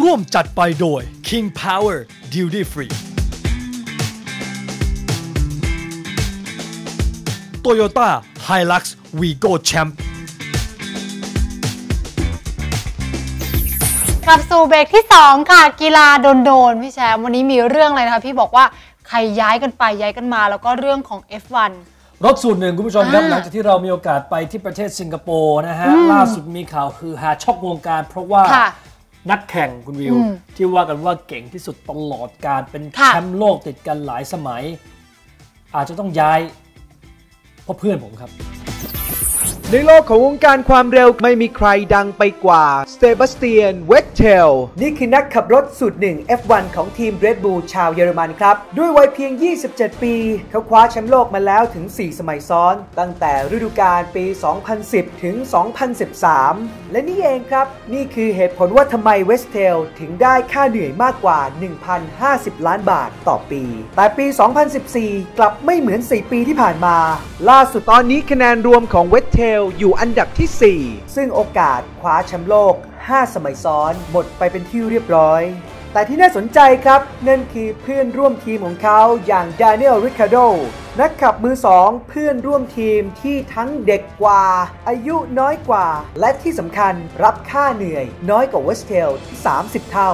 ร่วมจัดไปโดย King Power Duty Free Toyota Hilux Vigo Champ กลับสู่เบรกที่ 2 ค่ะ กีฬาโดนโดนๆพี่แชมป์วันนี้มีเรื่องอะไรนะคะ พี่บอกว่าใครย้ายกันไปย้ายกันมา แล้วก็เรื่องของ F1 รถสูตรหนึ่งคุณผู้ชมครับอ่าหลังจากที่เรามีโอกาสไปที่ประเทศสิงคโปร์นะฮะ ล่าสุดมีข่าวคือหาช็อกวงการเพราะว่าค่ะ นักแข่งคุณวิวอืมที่ว่ากันว่าเก่งที่สุดตลอดการเป็นค่ะแชมป์โลกติดกันหลายสมัย อาจจะต้องย้ายเพราะเพื่อนผมครับ ในโลกของวงการความเร็วไม่มีใครดังไปกว่าสเตบาสเตียนเวทเทลนี่คือนักขับรถสูตรหนึ่ง F1 ของทีม Red Bull ชาวเยอรมันครับ ด้วยวัยเพียง 27 ปี เขาคว้าแชมป์โลกมาแล้วถึง 4 สมัยซ้อน ตั้งแต่ฤดูกาลปี 2010 ถึง 2013 และนี่เองครับ นี่คือเหตุผลว่าทำไมเวสเทลถึงได้ค่าเหนื่อยมากกว่า 1,050 ล้านบาทต่อปี แต่ปี 2014 กลับไม่เหมือน 4 ปีที่ผ่านมา ล่าสุดตอนนี้คะแนนรวมของเวทเทลอยู่อันดับที่ 4 ซึ่งโอกาสคว้าแชมป์โลก 5 สมัยซ้อน หมดไปเป็นที่เรียบร้อย แต่ที่น่าสนใจครับ นั่นคือเพื่อนร่วมทีมของเขาอย่างดานิเอลริคาโดนักขับมือสองเพื่อนร่วมทีมที่ทั้งเด็กกว่า อายุน้อยกว่า และที่สำคัญรับค่าเหนื่อย น้อยกว่าเวสเทลที่ 30 เท่า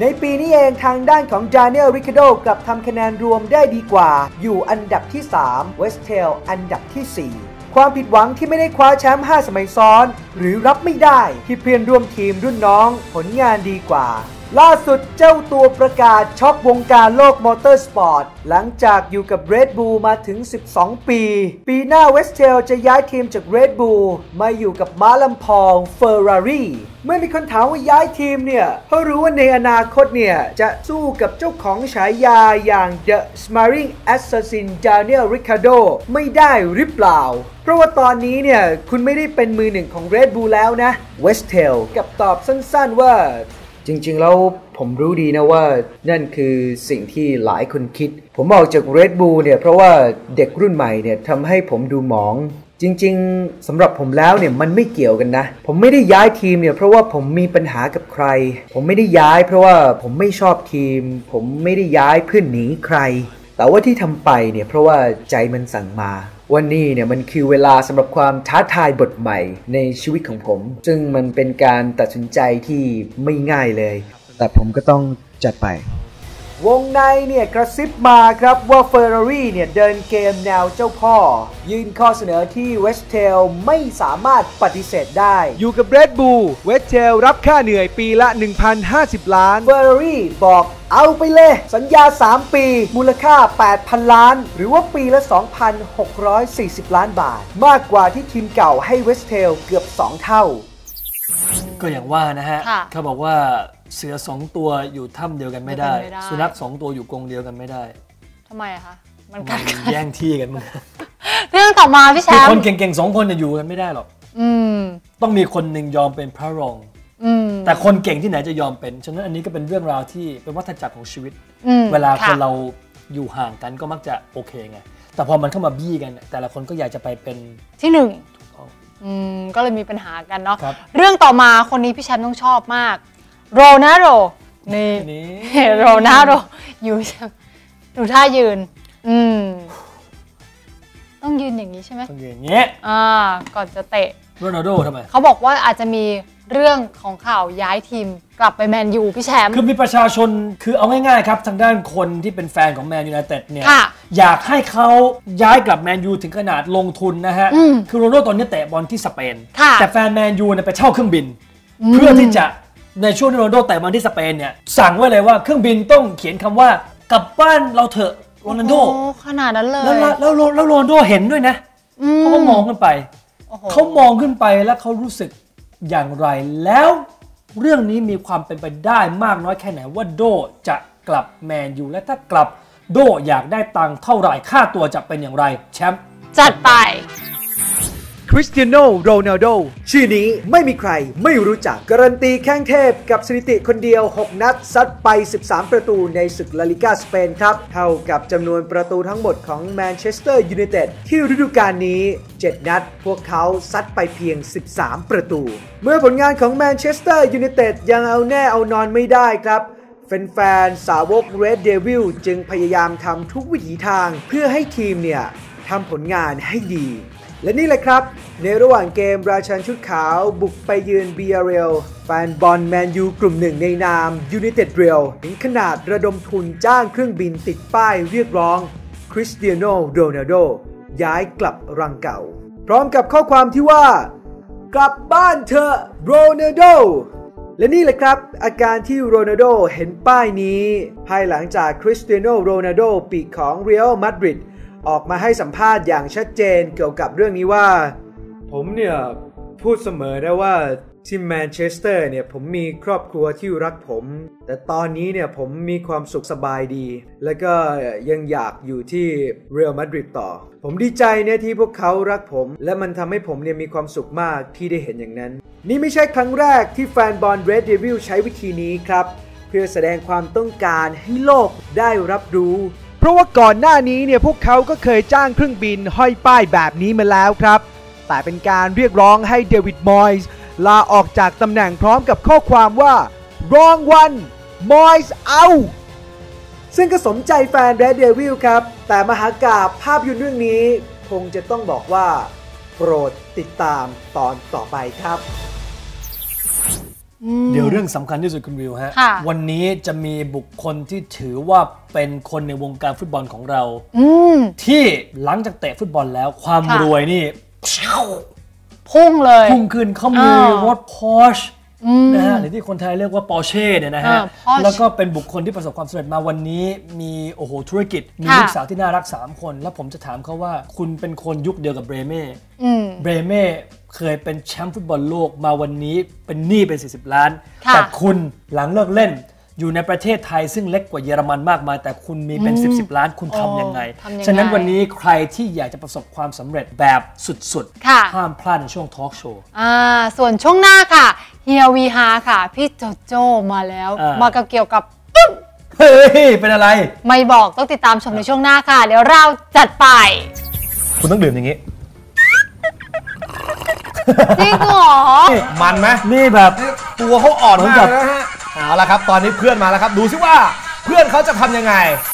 ในปีนี้เองทางด้านของ Daniel r i c a r d o กลับทำคะแนนรวมได้ดีกว่า อยู่อันดับที่ 3 w e s t a l อันดับที่ 4 ความผิดหวังที่ไม่ได้คว้าแชมป์5สมัยซ้อน หรือรับไม่ได้ที่เพื่อนร่วมทีมรุ่นน้องผลงานดีกว่า ล่าสุดเจ้าตัวประกาศช็อกวงการโลกมอเตอร์สปอร์ต หลังจากอยู่กับ Red Bull มาถึง 12 ปี ปีหน้าเวสเทลจะย้ายทีมจาก Red Bull มาอยู่กับม้าลำพอง Ferrari เมื่อมีคนถามว่าย้ายทีมเนี่ย เพราะรู้ว่าในอนาคตเนี่ย จะสู้กับเจ้าของฉายาอย่าง The Smiling Assassin Daniel Ricciardo ไม่ได้หรือเปล่า เพราะว่าตอนนี้เนี่ย คุณไม่ได้เป็นมือหนึ่งของ Red Bull แล้วนะ Westel กับตอบสั้นๆว่า จริงๆ แล้วผมรู้ดีนะว่านั่นคือสิ่งที่หลายคนคิด ผมออกจาก Red Bull เนี่ยเพราะว่าเด็กรุ่นใหม่เนี่ยทำให้ผมดูหมอง จริงๆสำหรับผมแล้วเนี่ยมันไม่เกี่ยวกันนะ ผมไม่ได้ย้ายทีมเนี่ยเพราะว่าผมมีปัญหากับใคร ผมไม่ได้ย้ายเพราะว่าผมไม่ชอบทีม ผมไม่ได้ย้ายเพื่อหนีใคร แต่ว่าที่ทำไปเนี่ยเพราะว่าใจมันสั่งมา วันนี้เนี่ยมันคือเวลาสำหรับความท้าทายบทใหม่ในชีวิตของผม ซึ่งมันเป็นการตัดสินใจที่ไม่ง่ายเลย แต่ผมก็ต้องจัดไป วงในเนี่ยกระซิบมาครับว่า Ferrari เนี่ยเดินเกมแนวเจ้าพ่อ ยื่นข้อเสนอที่ Westel ไม่สามารถปฏิเสธได้ อยู่กับ Red Bull เวทเทลรับค่าเหนื่อยปีละ 1,050 ล้าน Ferrari บอกเอาไปเลย สัญญา 3 ปี มูลค่า 8,000 ล้าน หรือว่าปีละ 2,640 ล้านบาท มากกว่าที่ทีมเก่าให้ Westel เกือบ 2 เท่า ก็อย่างว่านะฮะค่ะเขาบอกว่าเสือสองตัวอยู่ถ้ำเดียวกันไม่ได้เดียวกันไม่ได้ สุนัขสองตัวอยู่กรงเดียวกันไม่ได้ทำไมอะคะมันกัดกัน แย่งที่กันมึงเรื่องต่อมาพี่แชคือมคนป์เก่งๆสองคนจะอยู่กันไม่ได้หรอก อืม ต้องมีคนหนึ่งยอมเป็นพระรอง อืมแต่คนเก่งที่ไหนจะยอมเป็น ฉะนั้นอันนี้ก็เป็นเรื่องราวที่เป็นวัฏจักรของชีวิต อืมเวลาคนค่ะเราอยู่ห่างกันก็มักจะโอเคไง แต่พอมันเข้ามาบี้กันแต่ละคนก็อยากจะไปเป็นที่หนึ่ง อ๋ออืมก็เลยมีปัญหากันเนาะครับ เรื่องต่อมาคนนี้พี่แชมป์ต้องชอบมาก โรนัลโดนี่นี่ โรนัลโดอยู่ดูท่ายืน อืม ต้องยืนอย่างนี้ใช่ไหมต้องอย่างเงี้ยอ่าก่อนจะเตะ โรนัลโดทำไม เขาบอกว่าอาจจะมี เรื่องของข่าวย้ายทีมกลับไปแมนยูพี่แชมป์ คือมีประชาชนคือเอาง่ายๆครับทางด้านคนที่เป็นแฟนของแมนยูไนเต็ดเนี่ยค่ะอยากให้เขาย้ายกลับแมนยูถึงขนาดลงทุนนะฮะ อืมคือโรนัลโดตอนนี้เตะบอลที่สเปน ค่ะ แต่แฟนแมนยูเนี่ยไปเช่าเครื่องบิน เพื่อที่จะในช่วงที่โรนัลโดเตะบอลที่สเปนเนี่ยสั่งไว้เลยว่าเครื่องบินต้องเขียนคำว่ากลับบ้านเราเถอะโรนัลโด โอ้ขนาดนั้นเลย แล้วแล้วแล้วแล้วโรนัลโดเห็นด้วยนะเขาก็มองขึ้นไป โอ้โห เขามองขึ้นไปแล้วเขารู้สึก อย่างไร แล้วเรื่องนี้มีความเป็นไปได้มากน้อยแค่ไหนว่าโดจะกลับแมนยูและถ้ากลับโดอยากได้ตังค์เท่าไหร่ค่าตัวจะเป็นอย่างไรแชมป์จัดไป ริริสเตียโนโรนัลโดชื่อนี้ไม่มีใครไม่รู้จัก การันตีแข้งเทพกับสถิติคนเดียว 6 นัด ซัดไป 13 ประตูในศึกลาลิกาสเปนครับ เท่ากับจำนวนประตูทั้งหมดของแมนเชสเตอร์ยูไนเต็ดที่ฤดูกาลนี้ 7 นัด พวกเขาซัดไปเพียง 13 ประตู เมื่อผลงานของแมนเชสเตอร์ยูไนเต็ดยังเอาแน่เอานอนไม่ได้ครับแฟนๆสาวก Red Devil จึงพยายามทำทุกวิถีทางเพื่อให้ทีมเนี่ยทำผลงานให้ดี และนี่แหละครับ ในระหว่างเกมราชันชุดขาวบุกไปยืนเบียเรลแฟนบอลแมนยูกลุ่มหนึ่งในนาม United Real ถึงขนาดระดมทุนจ้างเครื่องบินติดป้ายเรียกร้องคริสเตียโนโรนัลโดย้ายกลับรังเก่า พร้อมกับข้อความที่ว่า กลับบ้านเถอะโรนัลโดและนี่แหละครับ อาการที่โรนัลโดเห็นป้ายนี้ ภายหลังจากคริสเตียโนโรนัลโดปีกของเรอัลมาดริด ออกมาให้สัมภาษณ์อย่างชัดเจนเกี่ยวกับเรื่องนี้ว่า ผมเนี่ยพูดเสมอนะว่าที่แมนเชสเตอร์เนี่ยผมมีครอบครัวที่รักผม แต่ตอนนี้เนี่ยผมมีความสุขสบายดี แล้วก็ยังอยากอยู่ที่เรอัลมาดริดต่อ ผมดีใจเนี่ยที่พวกเขารักผม และมันทำให้ผมเนี่ยมีความสุขมากที่ได้เห็นอย่างนั้น นี่ไม่ใช่ครั้งแรกที่แฟนบอล Red Devil ใช้วิธีนี้ครับ เพื่อแสดงความต้องการให้โลกได้รับรู้ เพราะว่าก่อนหน้านี้เนี่ยพวกเขาก็เคยจ้างเครื่องบินห้อยป้ายแบบนี้มาแล้วครับ แต่เป็นการเรียกร้องให้เดวิดมอยส์ลาออกจากตำแหน่งพร้อมกับข้อความว่า wrong one มอยส์เอาซึ่งก็สมใจแฟน Red Devil ครับ แต่มหากาบภาพยนตร์เรื่องนี้ คงจะต้องบอกว่า โปรดติดตามตอนต่อไปครับ เดี๋ยวเรื่องสำคัญที่สุดคุณวิวฮะค่ะวันนี้จะมีบุคคลที่ถือว่าเป็นคนในวงการฟุตบอลของเราอืมที่หลังจากเตะฟุตบอลแล้วความค่ะรวยนี่พุ่งเลย พุ่งขึ้นเขามีอ่ารถพอช นะฮะหรือที่คนไทยเรียกว่าปอร์เช่เนี่ยนะฮะอ่า Porsche แล้วก็เป็นบุคคลที่ประสบความสำเร็จมาวันนี้ มีโอ้โหธุรกิจ มีค่ะลูกสาวที่น่ารัก 3 คน แล้วผมจะถามเขาว่าคุณเป็นคนยุคเดียวกับเบรเม่อืมเบรเม่เคยเป็นแชมป์ฟุตบอลโลกมาวันนี้เป็นหนี้เป็น 40 ล้านค่ะแต่คุณหลังเลิกเล่นอยู่ในประเทศไทยซึ่งเล็กกว่าเยอรมันมากมาย แต่คุณมีเป็น 10 10ล้านคุณทำยังไงทำยังไง ฉะนั้นวันนี้ใครที่อยากจะประสบความสำเร็จแบบสุดค่ะๆห้ามพลาดในช่วงทอล์กโชว์อ่าส่วนช่วงหน้าค่ะ เฮียวีฮาค่ะ พี่โจโจมาแล้ว อ่าม มากับเกี่ยวกับ เฮ้ย เป็นอะไร ไม่บอกต้องติดตามชมในช่วงหน้าค่ะ เดี๋ยวเราจัดไป คุณต้องดื่มอย่างนี้ จริงเหรอ มันไหมนี่แบบ ตัวเขาอ่อนเหมือนมากักบนะฮะ เอาละครับ ตอนนี้เพื่อนมาแล้วครับ ดูซิว่าเพื่อนเขาจะทำยังไง